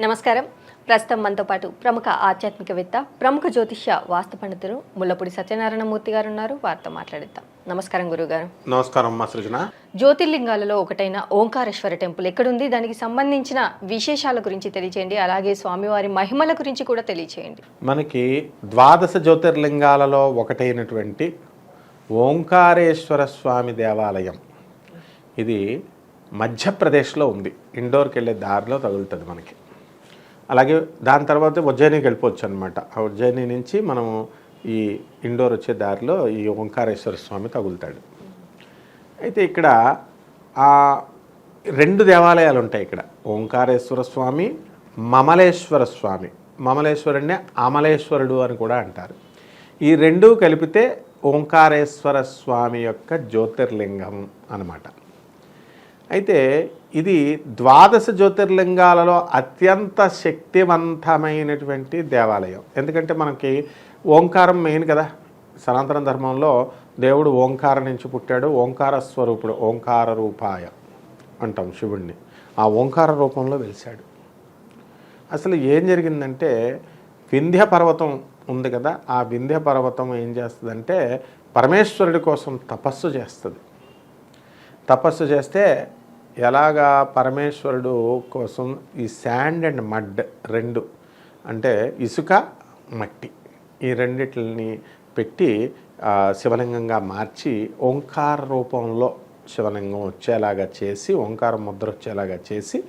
నమస్కారం. ప్రస్తుతం మనతో పాటు ప్రముఖ ఆధ్యాత్మికవేత్త ప్రముఖ జ్యోతిష్య వాస్తు పండితులు ముల్లపూడి సత్యనారాయణమూర్తి గారు ఉన్నారు. వారితో మాట్లాడిద్దాం. నమస్కారం గురుగారు. నమస్కారం అమ్మా సృజన. జ్యోతిర్లింగాలలో ఒకటైన ఓంకారేశ్వర టెంపుల్ ఎక్కడుంది? దానికి సంబంధించిన విశేషాల గురించి తెలియచేయండి. అలాగే స్వామివారి మహిమల గురించి కూడా తెలియచేయండి. మనకి ద్వాదశ జ్యోతిర్లింగాలలో ఒకటైనటువంటి ఓంకారేశ్వర స్వామి దేవాలయం. ఇది మధ్యప్రదేశ్లో ఉంది. ఇండోర్కి వెళ్ళే దారిలో తగులుతుంది మనకి. అలాగే దాని తర్వాత ఉజ్జయినికి వెళ్ళిపోవచ్చు అనమాట ఆ ఉజ్జయిని నుంచి మనము ఈ ఇండోర్ వచ్చే దారిలో ఈ ఓంకారేశ్వర స్వామి తగులుతాడు. అయితే ఇక్కడ ఆ రెండు దేవాలయాలు ఉంటాయి ఇక్కడ. ఓంకారేశ్వర స్వామి మమలేశ్వర స్వామి. మమలేశ్వరుడినే అమలేశ్వరుడు అని కూడా అంటారు. ఈ రెండు కలిపితే ఓంకారేశ్వర స్వామి యొక్క జ్యోతిర్లింగం అనమాట అయితే ఇది ద్వాదశ జ్యోతిర్లింగాలలో అత్యంత శక్తివంతమైనటువంటి దేవాలయం. ఎందుకంటే మనకి ఓంకారం మెయిన్ కదా. సనాతన ధర్మంలో దేవుడు ఓంకార నుంచి పుట్టాడు. ఓంకార స్వరూపుడు ఓంకార రూపాయ అంటాం శివుణ్ణి. ఆ ఓంకార రూపంలో వెలిశాడు. అసలు ఏం జరిగిందంటే వింధ్య పర్వతం ఉంది కదా ఆ వింధ్య పర్వతం ఏం చేస్తుందంటే పరమేశ్వరుడి కోసం తపస్సు చేస్తుంది. తపస్సు చేస్తే ఎలాగా పరమేశ్వరుడు కోసం ఈ శాండ్ అండ్ మడ్ రెండు అంటే ఇసుక మట్టి ఈ రెండిటిని పెట్టి శివలింగంగా మార్చి ఓంకార రూపంలో శివలింగం వచ్చేలాగా చేసి ఓంకార ముద్ర వచ్చేలాగా చేసి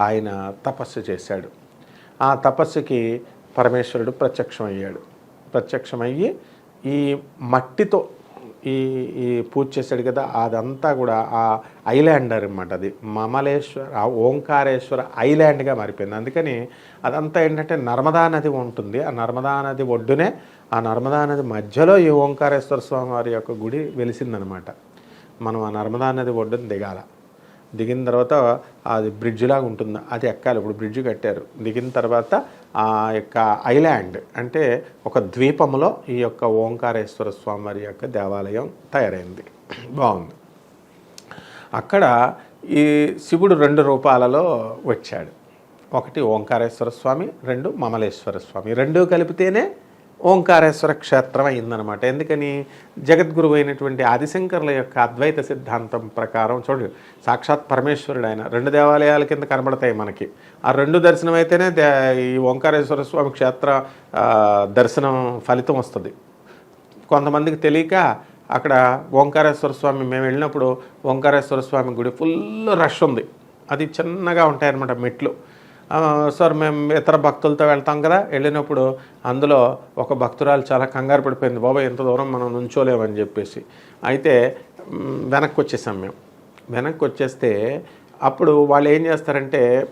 ఆయన తపస్సు చేశాడు. ఆ తపస్సుకి పరమేశ్వరుడు ప్రత్యక్షమయ్యాడు. ప్రత్యక్షమయ్యి ఈ మట్టితో ఈ ఈ పూజ చేశాడు కదా అదంతా కూడా ఆ ఐలాండర్ అనమాట అది. మమలేశ్వర ఆ ఓంకారేశ్వర ఐలాండ్గా మారిపోయింది. అందుకని అదంతా ఏంటంటే నర్మదా నది ఉంటుంది. ఆ నర్మదా నది ఒడ్డునే ఆ నర్మదా నది మధ్యలో ఈ ఓంకారేశ్వర స్వామి వారి యొక్క గుడి వెలిసిందనమాట మనం ఆ నర్మదా నది ఒడ్డును దిగాల. దిగిన తర్వాత అది బ్రిడ్జ్ లాగా ఉంటుంది. అది ఎక్కాలి. ఇప్పుడు బ్రిడ్జ్ కట్టారు. దిగిన తర్వాత ఆ యొక్క ఐలాండ్ అంటే ఒక ద్వీపంలో ఈ యొక్క ఓంకారేశ్వర స్వామివారి యొక్క దేవాలయం తయారైంది. బాగుంది. అక్కడ ఈ శివుడు రెండు రూపాలలో వచ్చాడు. ఒకటి ఓంకారేశ్వర స్వామి రెండు మమలేశ్వర స్వామి. రెండు కలిపితేనే ఓంకారేశ్వర క్షేత్రం అయిందనమాట ఎందుకని? జగద్గురువు అయినటువంటి ఆదిశంకర్ల యొక్క అద్వైత సిద్ధాంతం ప్రకారం చూడండి సాక్షాత్ పరమేశ్వరుడు ఆయన రెండు దేవాలయాల కింద కనబడతాయి మనకి. ఆ రెండు దర్శనం అయితేనే దే- ఈ ఓంకారేశ్వర స్వామి క్షేత్ర దర్శనం ఫలితం వస్తుంది. కొంతమందికి తెలియక అక్కడ ఓంకారేశ్వర స్వామి మేము వెళ్ళినప్పుడు ఓంకారేశ్వర స్వామి గుడి ఫుల్ రష్ ఉంది. అది చిన్నగా ఉంటాయన్నమాట మెట్లు. సార్ మేము ఇతర భక్తులతో వెళ్తాం కదా. వెళ్ళినప్పుడు అందులో ఒక భక్తురాలు చాలా కంగారు పడిపోయింది. బాబాయ్ ఇంత దూరం మనం నుంచోలేమని చెప్పేసి. అయితే వెనక్కి వచ్చేసాం మేము. వెనక్కి వచ్చేస్తే అప్పుడు వాళ్ళు ఏం చేస్తారంటే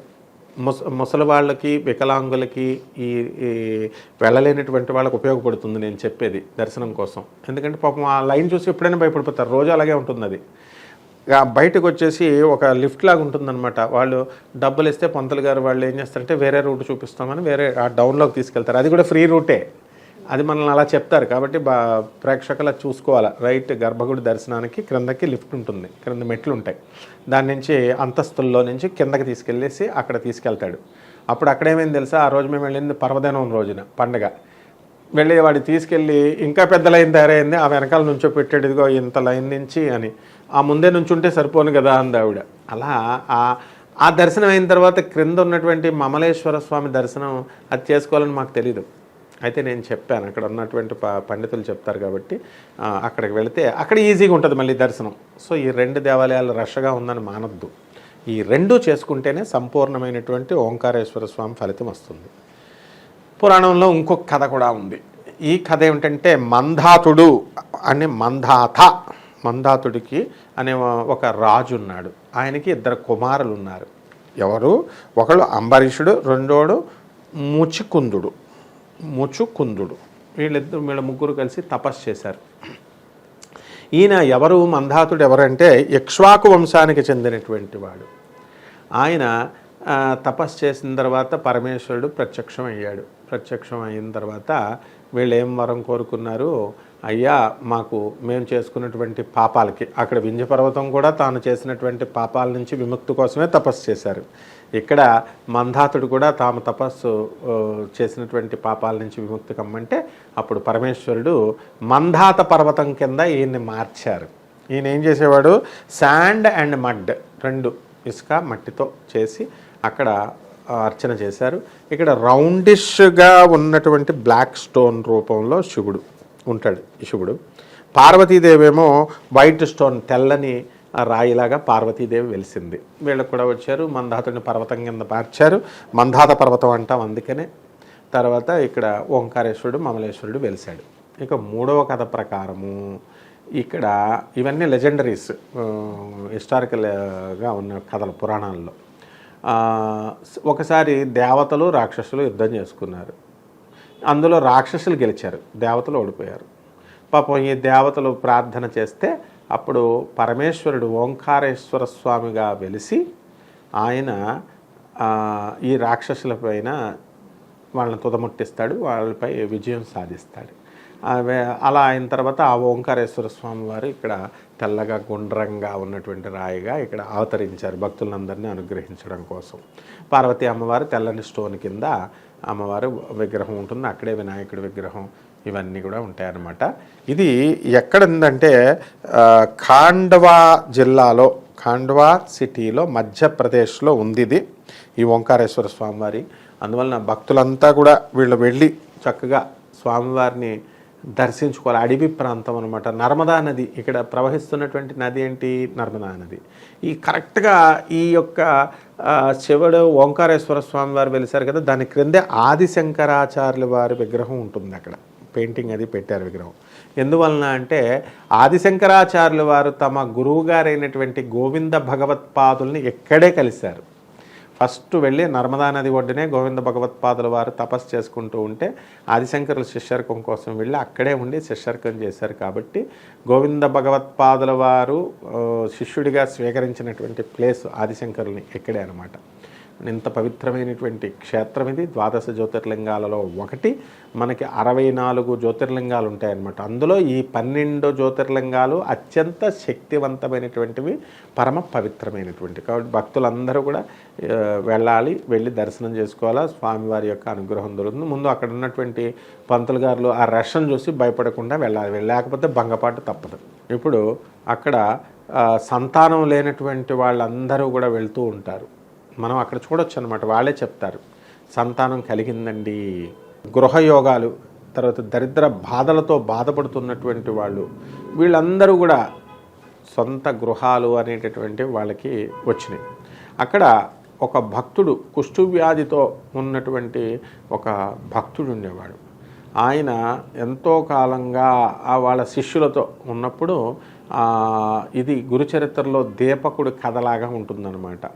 ముస ముసలి వాళ్ళకి వికలాంగులకి ఈ వెళ్ళలేనటువంటి వాళ్ళకి ఉపయోగపడుతుంది నేను చెప్పేది దర్శనం కోసం. ఎందుకంటే పాపం ఆ లైన్ చూసి ఎప్పుడైనా భయపడిపోతారు. రోజు అలాగే ఉంటుంది అది బయటకు వచ్చేసి ఒక లిఫ్ట్ లాగా ఉంటుందన్నమాట. వాళ్ళు డబ్బులు ఇస్తే పంతులు గారు వాళ్ళు ఏం చేస్తారంటే వేరే రూట్ చూపిస్తామని వేరే ఆ డౌన్లోకి తీసుకెళ్తారు. అది కూడా ఫ్రీ రూటే. అది మనల్ని అలా చెప్తారు. కాబట్టి బా ప్రేక్షకులు చూసుకోవాలి. రైట్ గర్భగుడి దర్శనానికి క్రిందకి లిఫ్ట్ ఉంటుంది. క్రింద మెట్లు ఉంటాయి. దాని నుంచి అంతస్తుల్లో నుంచి కిందకి తీసుకెళ్ళేసి అక్కడ తీసుకెళ్తాడు. అప్పుడు అక్కడేమైంది తెలుసా? ఆ రోజు మేము వెళ్ళింది పర్వదినం రోజున పండగ. వెళ్ళి వాడి తీసుకెళ్ళి ఇంకా పెద్ద లైన్ తయారైంది. ఆ వెనకాల నుంచో పెట్టాడు ఇదిగో ఇంత లైన్ నుంచి అని. ఆ ముందే నుంచుంటే సరిపోను కదా అంది ఆవిడ. అలా ఆ ఆ దర్శనం అయిన తర్వాత క్రింద ఉన్నటువంటి మమలేశ్వర స్వామి దర్శనం అది చేసుకోవాలని మాకు తెలీదు. అయితే నేను చెప్పాను అక్కడ ఉన్నటువంటి ప పండితులు చెప్తారు కాబట్టి అక్కడికి వెళితే అక్కడ ఈజీగా ఉంటుంది మళ్ళీ దర్శనం. సో ఈ రెండు దేవాలయాలు రష్గా ఉందని మానద్దు. ఈ రెండు చేసుకుంటేనే సంపూర్ణమైనటువంటి ఓంకారేశ్వర స్వామి ఫలితం వస్తుంది. పురాణంలో ఇంకొక కథ కూడా ఉంది. ఈ కథ ఏమిటంటే మంధాతుడు అని మంధాత. మందాతుడికి అనే ఒక రాజు ఉన్నాడు. ఆయనకి ఇద్దరు కుమారులు ఉన్నారు ఎవరు? ఒకడు అంబరీషుడు రెండోడు ముచుకుందుడు. ముచుకుందుడు. వీళ్ళిద్దరు వీళ్ళ ముగ్గురు కలిసి తపస్సు చేశారు. ఈయన ఎవరు? మందాతుడు ఎవరంటే ఇక్ష్వాకు వంశానికి చెందినటువంటి వాడు. ఆయన తపస్సు చేసిన తర్వాత పరమేశ్వరుడు ప్రత్యక్షం అయ్యాడు ప్రత్యక్షం అయిన తర్వాత వీళ్ళు ఏం వరం కోరుకున్నారు? అయ్యా మాకు మేము చేసుకున్నటువంటి పాపాలకి అక్కడ వింధ్య పర్వతం కూడా తాను చేసినటువంటి పాపాల నుంచి విముక్తి కోసమే తపస్సు చేశారు. ఇక్కడ మంధాతుడు కూడా తాము తపస్సు చేసినటువంటి పాపాల నుంచి విముక్తి కమ్మంటే అప్పుడు పరమేశ్వరుడు మంధాత పర్వతం కింద ఈయన్ని మార్చారు. ఈయన ఏం చేసేవాడు? శాండ్ అండ్ మడ్ రెండు ఇసుక మట్టితో చేసి అక్కడ అర్చన చేశారు. ఇక్కడ రౌండిష్గా ఉన్నటువంటి బ్లాక్ స్టోన్ రూపంలో శివుడు. ఉంటాడు శివుడు పార్వతీదేవి ఏమో వైట్ స్టోన్ తెల్లని రాయిలాగా పార్వతీదేవి వెలిసింది. వీళ్ళకు కూడా వచ్చారు మందాతుడిని పర్వతం కింద మార్చారు మందాత పర్వతం అంటాం అందుకనే. తర్వాత ఇక్కడ ఓంకారేశ్వరుడు మమలేశ్వరుడు వెలిశాడు. ఇక మూడవ కథ ప్రకారము ఇక్కడ ఇవన్నీ లెజెండరీస్ హిస్టారికల్గా ఉన్న కథలు పురాణాల్లో. ఒకసారి దేవతలు రాక్షసులు యుద్ధం చేసుకున్నారు. అందులో రాక్షసులు గెలిచారు దేవతలు ఓడిపోయారు. పాపం ఈ దేవతలు ప్రార్థన చేస్తే అప్పుడు పరమేశ్వరుడు ఓంకారేశ్వర స్వామిగా వెలిసి ఆయన ఈ రాక్షసుల పైన వాళ్ళని తుదముట్టిస్తాడు వాళ్ళపై విజయం సాధిస్తాడు. అలా అయిన తర్వాత ఆ ఓంకారేశ్వర స్వామి వారు ఇక్కడ తెల్లగా గుండ్రంగా ఉన్నటువంటి రాయిగా ఇక్కడ అవతరించారు భక్తులందరినీ అనుగ్రహించడం కోసం. పార్వతీ అమ్మవారు తెల్లని స్టోన్ కింద అమ్మవారు విగ్రహం ఉంటుంది అక్కడే వినాయకుడి విగ్రహం ఇవన్నీ కూడా ఉంటాయన్నమాట. ఇది ఎక్కడ ఉందంటే ఖాండవా జిల్లాలో ఖాండ్వా సిటీలో మధ్యప్రదేశ్లో ఉంది ఇది ఈ ఓంకారేశ్వర స్వామివారి. అందువలన భక్తులంతా కూడా వీళ్ళు వెళ్ళి చక్కగా స్వామివారిని దర్శించుకోవాలి. అడవి ప్రాంతం అనమాట నర్మదా నది. ఇక్కడ ప్రవహిస్తున్నటువంటి నది ఏంటి? నర్మదా నది. ఈ కరెక్ట్గా ఈ యొక్క శివుడు ఓంకారేశ్వర స్వామి వారు వెలిసారు కదా దాని క్రిందే ఆదిశంకరాచార్యుల వారి విగ్రహం ఉంటుంది అక్కడ. పెయింటింగ్ అది పెట్టారు విగ్రహం. ఎందువలన అంటే ఆదిశంకరాచార్యులు వారు తమ గురువు గారైనటువంటి గోవింద భగవత్పాదుల్ని ఎక్కడే కలిశారు. ఫస్ట్ వెళ్ళి నర్మదా నది ఒడ్డునే గోవింద భగవత్పాదుల వారు తపస్సు చేసుకుంటూ ఉంటే ఆదిశంకరులు శిష్యర్కం కోసం వెళ్ళి అక్కడే ఉండి శిష్యర్కం చేశారు కాబట్టి గోవింద భగవత్పాదుల వారు శిష్యుడిగా స్వీకరించినటువంటి ప్లేస్ ఆదిశంకరుని ఇక్కడే అనమాట ఇంత పవిత్రమైనటువంటి క్షేత్రం ఇది. ద్వాదశ జ్యోతిర్లింగాలలో ఒకటి. మనకి అరవై నాలుగు జ్యోతిర్లింగాలు ఉంటాయన్నమాట. అందులో ఈ పన్నెండు జ్యోతిర్లింగాలు అత్యంత శక్తివంతమైనటువంటివి పరమ పవిత్రమైనటువంటి కాబట్టి భక్తులందరూ కూడా వెళ్ళాలి వెళ్ళి దర్శనం చేసుకోవాలా. స్వామివారి యొక్క అనుగ్రహం దొరుకుతుంది. ముందు అక్కడ ఉన్నటువంటి పంతులు గారులు ఆ రష్ను చూసి భయపడకుండా వెళ్ళాలి. లేకపోతే భంగపాటు తప్పదు. ఇప్పుడు అక్కడ సంతానం లేనటువంటి వాళ్ళందరూ కూడా వెళ్తూ ఉంటారు. మనం అక్కడ చూడొచ్చు అనమాట వాళ్ళే చెప్తారు. సంతానం కలిగిందండి. గృహయోగాలు తర్వాత దరిద్ర బాధలతో బాధపడుతున్నటువంటి వాళ్ళు వీళ్ళందరూ కూడా సొంత గృహాలు అనేటటువంటి వాళ్ళకి వచ్చినాయి. అక్కడ ఒక భక్తుడు కుష్టు వ్యాధితో ఉన్నటువంటి ఒక భక్తుడు ఉండేవాడు. ఆయన ఎంతో కాలంగా ఆ వాళ్ళ శిష్యులతో ఉన్నప్పుడు ఇది గురుచరిత్రలో దీపకుడు కథలాగా ఉంటుందన్నమాట.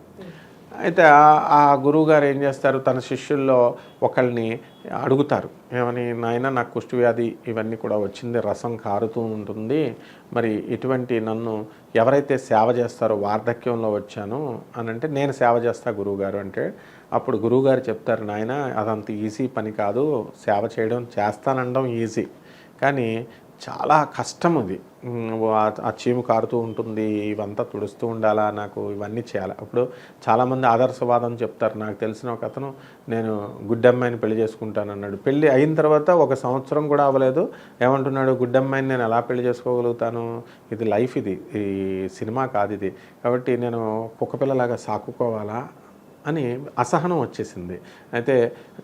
అయితే ఆ- గురువుగారు ఏం చేస్తారు? తన శిష్యుల్లో ఒకళ్ళని అడుగుతారు. ఏమని నాయన నాకు కుష్టి వ్యాధి ఇవన్నీ కూడా వచ్చింది రసం కారుతూ ఉంటుంది. మరి ఇటువంటి నన్ను ఎవరైతే సేవ చేస్తారో వార్ధక్యంలో వచ్చాను అని అంటే నేను సేవ చేస్తా గురువుగారు అంటే అప్పుడు గురువుగారు చెప్తారు నాయన అదంత ఈజీ పని కాదు సేవ చేయడం చేస్తానడం ఈజీ. కానీ చాలా కష్టం అది. ఆ- ఆ చీము కారుతూ ఉంటుంది ఇవంతా తుడుస్తూ ఉండాలా నాకు ఇవన్నీ చేయాలి. అప్పుడు చాలామంది ఆదర్శవాదం చెప్తారు. నాకు తెలిసిన ఒక అతను నేను గుడ్డమ్మాయిని పెళ్ళి చేసుకుంటాను అన్నాడు. పెళ్ళి అయిన తర్వాత ఒక సంవత్సరం కూడా అవ్వలేదు. ఏమంటున్నాడు? గుడ్డమ్మాయిని నేను ఎలా పెళ్ళి చేసుకోగలుగుతాను? ఇది లైఫ్ ఇది. ఈ సినిమా కాదు ఇది. కాబట్టి నేను కుక్కపిల్లలాగా సాకుకోవాలా? అని అసహనం వచ్చేసింది. అయితే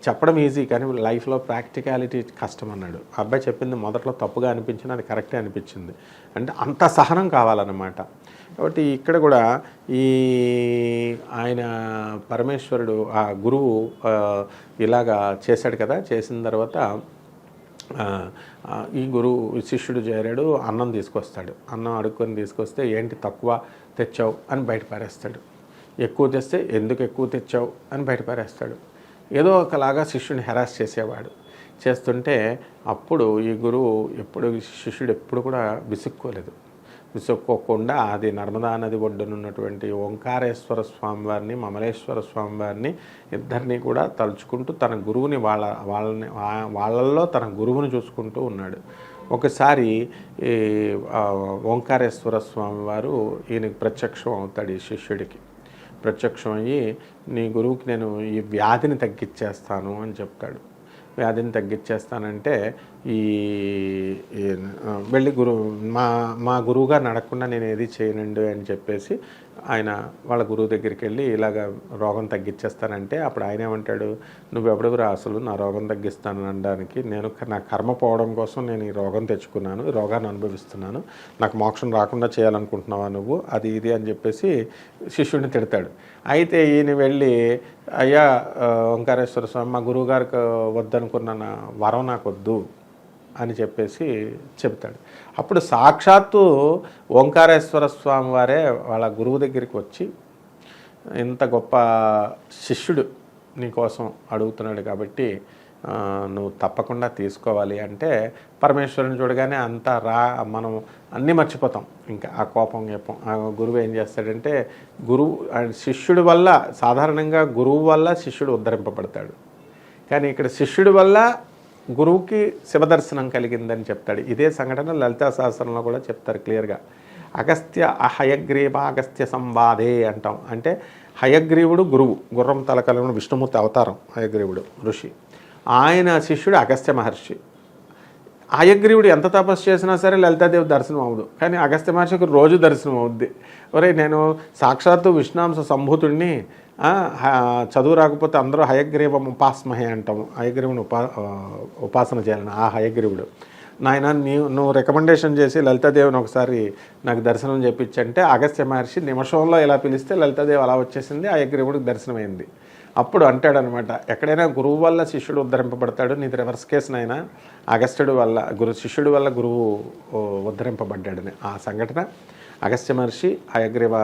చెప్పడం ఈజీ కానీ లైఫ్లో ప్రాక్టికాలిటీ కష్టం అన్నాడు. ఆ అబ్బాయి చెప్పింది మొదట్లో తప్పుగా అనిపించింది అది కరెక్టే అనిపించింది. అంటే అంత సహనం కావాలన్నమాట. కాబట్టి ఇక్కడ కూడా ఈ ఆయన పరమేశ్వరుడు ఆ గురువు ఇలాగా చేశాడు కదా. చేసిన తర్వాత ఈ గురువు శిష్యుడు చేరాడు అన్నం తీసుకొస్తాడు. అన్నం అడుక్కొని తీసుకొస్తే ఏంటి తక్కువ తెచ్చావు అని బయట పారేస్తాడు. ఎక్కువ తెస్తే ఎందుకు ఎక్కువ తెచ్చావు అని బయటపారేస్తాడు ఏదో ఒకలాగా శిష్యుని హెరాస్ చేసేవాడు. చేస్తుంటే అప్పుడు ఈ గురువు ఎప్పుడు శిష్యుడు ఎప్పుడు కూడా విసుక్కోలేదు. విసుక్కోకుండా అది నర్మదా నది ఒడ్డునున్నటువంటి ఓంకారేశ్వర స్వామివారిని మమలేశ్వర స్వామివారిని ఇద్దరిని కూడా తలుచుకుంటూ తన గురువుని వాళ్ళ వాళ్ళని వాళ్ళల్లో తన గురువుని చూసుకుంటూ ఉన్నాడు. ఒకసారి ఈ ఓంకారేశ్వర స్వామివారు ఈయనకి ప్రత్యక్షం అవుతాడు ఈ శిష్యుడికి. ప్రత్యక్షం అయ్యి నీ గురువుకి నేను ఈ వ్యాధిని తగ్గించేస్తాను అని చెప్తాడు. వ్యాధిని తగ్గించేస్తానంటే ఈ వెళ్ళి గురువు మా మా గురువుగా నడకుండా నేను ఏది చేయనండి అని చెప్పేసి ఆయన వాళ్ళ గురువు దగ్గరికి వెళ్ళి ఇలాగ రోగం తగ్గించేస్తానంటే అప్పుడు ఆయన ఏమంటాడు నువ్వు ఎవడెవరు అసలు నా రోగం తగ్గిస్తాను అనడానికి నేను నా కర్మ పోవడం కోసం నేను ఈ రోగం తెచ్చుకున్నాను రోగాన్ని అనుభవిస్తున్నాను నాకు మోక్షం రాకుండా చేయాలనుకుంటున్నావా నువ్వు అది ఇది అని చెప్పేసి శిష్యుడిని తిడతాడు. అయితే ఈయన వెళ్ళి అయ్యా ఓంకారేశ్వర స్వామి మా గురువు గారికి వద్దనుకున్న వరం నాకు వద్దు అని చెప్పేసి చెప్తాడు అప్పుడు సాక్షాత్తు ఓంకారేశ్వర స్వామి వారే వాళ్ళ గురువు దగ్గరికి వచ్చి ఇంత గొప్ప శిష్యుడు నీకోసం అడుగుతున్నాడు కాబట్టి నువ్వు తప్పకుండా తీసుకోవాలి అంటే పరమేశ్వరుని చూడగానే అంతా రా మనం అన్నీ మర్చిపోతాం. ఇంకా ఆ కోపం గీపం ఆ గురువు ఏం చేస్తాడంటే గురువు శిష్యుడి వల్ల సాధారణంగా గురువు వల్ల శిష్యుడు ఉద్ధరింపబడతాడు. కానీ ఇక్కడ శిష్యుడి వల్ల గురువుకి శివదర్శనం కలిగిందని చెప్తాడు. ఇదే సంఘటన లలితా శాస్త్రంలో కూడా చెప్తారు క్లియర్గా. అగస్త్య అహయగ్రీవ అగస్త్య సంవాదే అంటాం. అంటే హయగ్రీవుడు గురువు గుర్రం తలకలను విష్ణుమూర్తి అవతారం హయగ్రీవుడు ఋషి. ఆయన శిష్యుడు అగస్త్య మహర్షి. హయగ్రీవుడు ఎంత తపస్సు చేసినా సరే లలితాదేవి దర్శనం అవ్వదు కానీ అగస్త్య మహర్షికి రోజు దర్శనం అవుద్ది ఒరే నేను సాక్షాత్తు విష్ణాంశ సంభూతుడిని చదువు రాకపోతే అందరూ హయగ్రీవం ఉపాస్మహే అంటాము. హయగ్రీవుని ఉపా ఉపాసన చేయాలని ఆ హయగ్రీవుడు. నాయన నీవు నువ్వు రికమెండేషన్ చేసి లలితాదేవిని ఒకసారి నాకు దర్శనం చేపించంటే అగస్త్య మహర్షి నిమిషంలో ఇలా పిలిస్తే లలితాదేవి అలా వచ్చేసింది హయగ్రీవుడికి దర్శనమైంది. అప్పుడు అంటాడనమాట ఎక్కడైనా గురువు వల్ల శిష్యుడు ఉద్ధరింపబడతాడు? నీది రివర్స్ కేసునైనా అగస్త్యుడు వల్ల గురు శిష్యుడు వల్ల గురువు ఉద్ధరింపబడ్డాడని. ఆ సంఘటన అగస్త్య మహర్షి అయగ్రీవ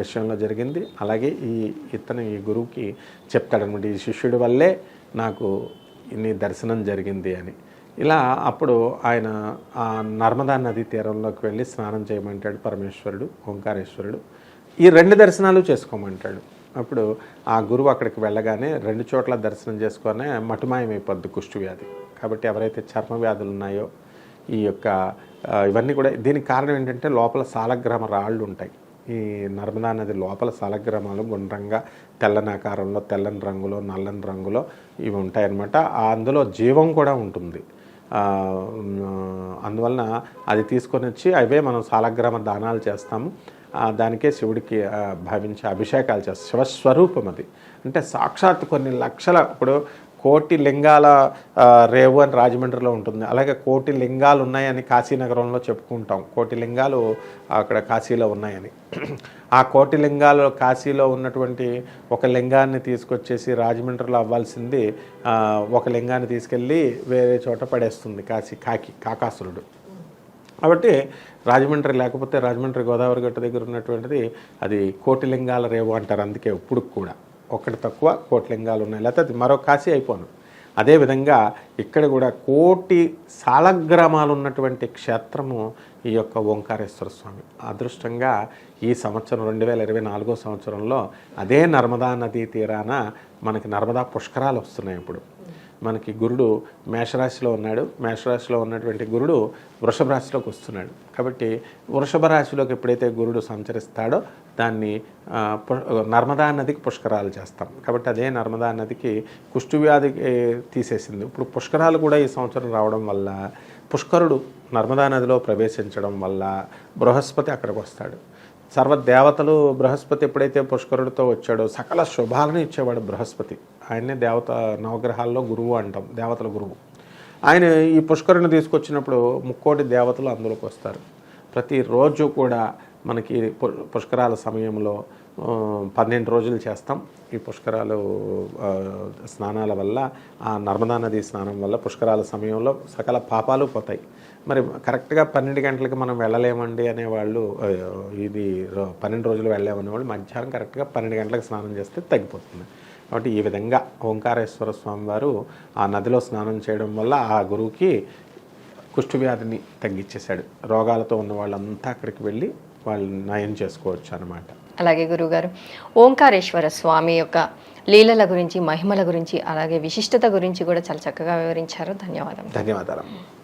విషయంలో జరిగింది. అలాగే ఈ ఇతను ఈ గురువుకి చెప్తాడనమాట ఈ శిష్యుడి వల్లే నాకు నీ దర్శనం జరిగింది అని. ఇలా అప్పుడు ఆయన ఆ నర్మదా నదీ తీరంలోకి వెళ్ళి స్నానం చేయమంటాడు పరమేశ్వరుడు ఓంకారేశ్వరుడు. ఈ రెండు దర్శనాలు చేసుకోమంటాడు. అప్పుడు ఆ గురువు అక్కడికి వెళ్ళగానే రెండు చోట్ల దర్శనం చేసుకొనే మటుమాయమైపోద్ది కుష్టు వ్యాధి కాబట్టి ఎవరైతే చర్మ వ్యాధులు ఉన్నాయో ఈ యొక్క ఇవన్నీ కూడా దీనికి కారణం ఏంటంటే లోపల సాలగ్రామ రాళ్ళు ఉంటాయి. ఈ నర్మదా నది లోపల సాలగ్రామాలు గుండ్రంగా తెల్లని ఆకారంలో తెల్లని రంగులో నల్లని రంగులో ఇవి ఉంటాయన్నమాట. అందులో జీవం కూడా ఉంటుంది. అందువలన అది తీసుకొని వచ్చి అవే మనం సాలగ్రామ దానాలు చేస్తాము. దానికే శివుడికి భావించి అభిషేకాలు చేస్తారు శివస్వరూపం అది. అంటే సాక్షాత్ కొన్ని లక్షల ఇప్పుడు కోటి లింగాల రేవు అని రాజమండ్రిలో ఉంటుంది. అలాగే కోటి లింగాలు ఉన్నాయని కాశీనగరంలో చెప్పుకుంటాం. కోటి లింగాలు అక్కడ కాశీలో ఉన్నాయని. ఆ కోటి లింగాలు కాశీలో ఉన్నటువంటి ఒక లింగాన్ని తీసుకొచ్చేసి రాజమండ్రిలో అవ్వాల్సింది ఒక లింగాన్ని తీసుకెళ్ళి వేరే చోట పడేస్తుంది కాశీ కాకి కాకాసురుడు. కాబట్టి రాజమండ్రి లేకపోతే రాజమండ్రి గోదావరి గట్ట దగ్గర ఉన్నటువంటిది అది కోటిలింగాల రేవు అంటారు అందుకే ఇప్పుడు కూడా. ఒకటి తక్కువ కోటిలింగాలు ఉన్నాయి. లేకపోతే అది మరో కాశీ అయిపోను. అదేవిధంగా ఇక్కడ కూడా కోటి సాలగ్రామాలు ఉన్నటువంటి క్షేత్రము ఈ యొక్క ఓంకారేశ్వర స్వామి. అదృష్టంగా ఈ సంవత్సరం రెండు వేల ఇరవై నాలుగో సంవత్సరంలో అదే నర్మదా నదీ తీరాన మనకి నర్మదా పుష్కరాలు వస్తున్నాయి ఇప్పుడు. మనకి గురుడు మేషరాశిలో ఉన్నాడు. మేషరాశిలో ఉన్నటువంటి గురుడు వృషభ రాశిలోకి వస్తున్నాడు. కాబట్టి వృషభ రాశిలోకి ఎప్పుడైతే గురుడు సంచరిస్తాడో దాన్ని పు- నర్మదా నదికి పుష్కరాలు చేస్తాం. కాబట్టి అదే నర్మదా నదికి కుష్ఠువ్యాధి తీసేసింది. ఇప్పుడు పుష్కరాలు కూడా ఈ సంవత్సరం రావడం వల్ల పుష్కరుడు నర్మదా నదిలో ప్రవేశించడం వల్ల బృహస్పతి అక్కడికి వస్తాడు. సర్వ దేవతలు బృహస్పతి ఎప్పుడైతే పుష్కరుడితో వచ్చాడో సకల శుభాలను ఇచ్చేవాడు బృహస్పతి. ఆయన్నే దేవత నవగ్రహాల్లో గురువు అంటాం దేవతల గురువు. ఆయన ఈ పుష్కరుని తీసుకొచ్చినప్పుడు ముక్కోటి దేవతలు అందులోకి వస్తారు. ప్రతిరోజు కూడా మనకి పుష్కరాల సమయంలో పన్నెండు రోజులు చేస్తాం. ఈ పుష్కరాలు స్నానాల వల్ల ఆ నర్మదా నది స్నానం వల్ల పుష్కరాల సమయంలో సకల పాపాలు పోతాయి. మరి కరెక్ట్గా పన్నెండు గంటలకు మనం వెళ్ళలేమండి అనేవాళ్ళు ఇది పన్నెండు రోజులు వెళ్ళలేమనే వాళ్ళు మధ్యాహ్నం కరెక్ట్గా పన్నెండు గంటలకు స్నానం చేస్తే తగ్గిపోతుంది. కాబట్టి ఈ విధంగా ఓంకారేశ్వర స్వామి వారు ఆ నదిలో స్నానం చేయడం వల్ల ఆ గురువుకి కుష్టు వ్యాధిని తగ్గించేశాడు రోగాలతో ఉన్న వాళ్ళంతా అక్కడికి వెళ్ళి వాళ్ళు నయం చేసుకోవచ్చు అనమాట అలాగే గురుగారు ఓంకారేశ్వర స్వామి యొక్క లీలల గురించి మహిమల గురించి అలాగే విశిష్టత గురించి కూడా చాలా చక్కగా వివరించారు. ధన్యవాదాలు ధన్యవాదాలు.